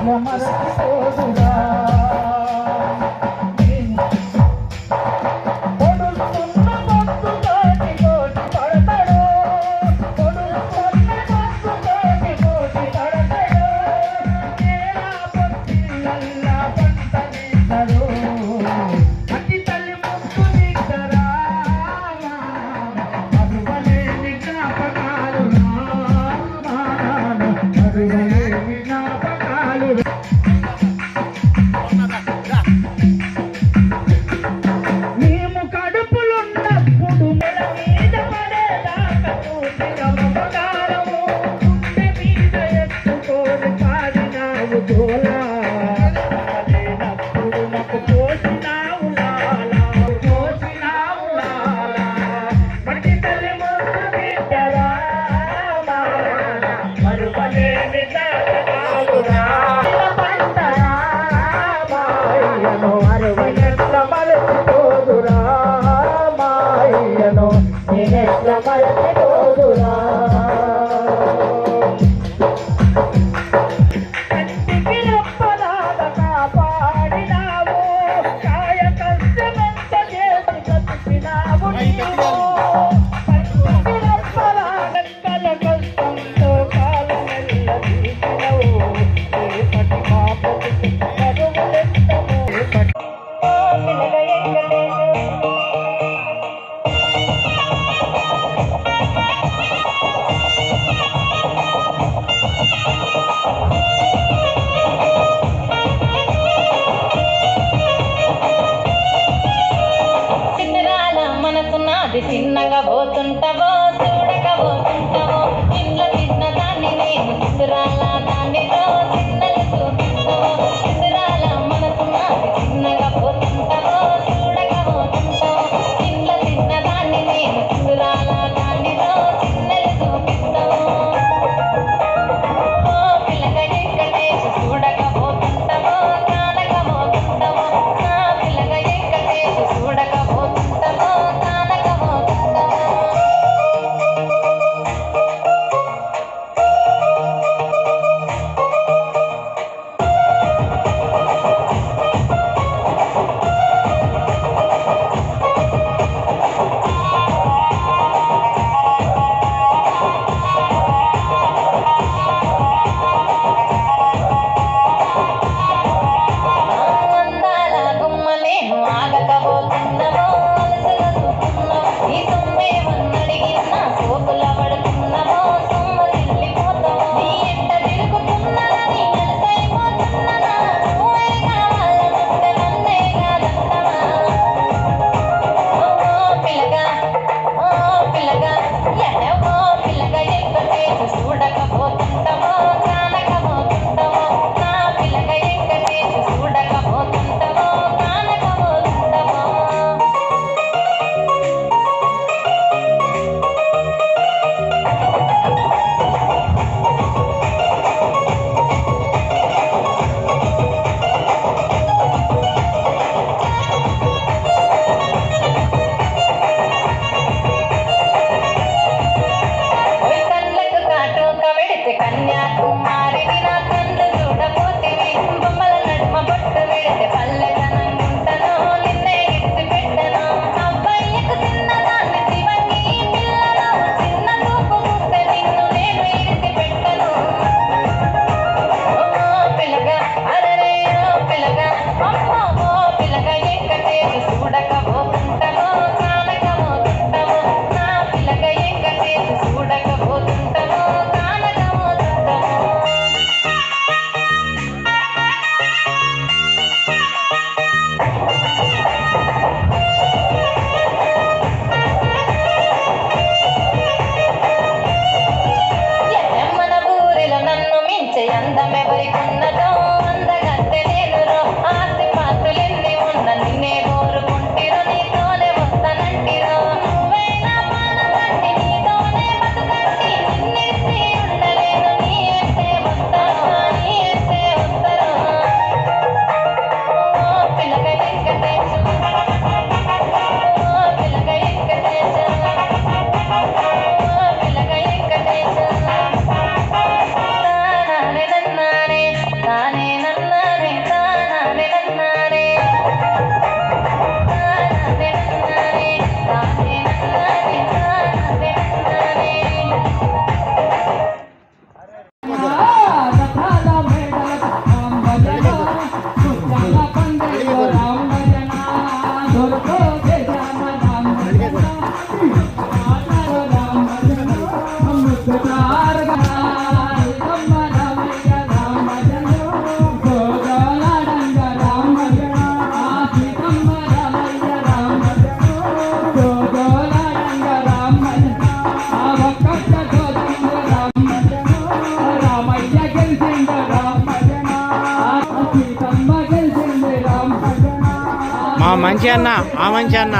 i'm not Namaste. Let's go, let's go. ఎంతవో చూడకబోతుంది మంచి అన్న ఆ మంచి అన్న.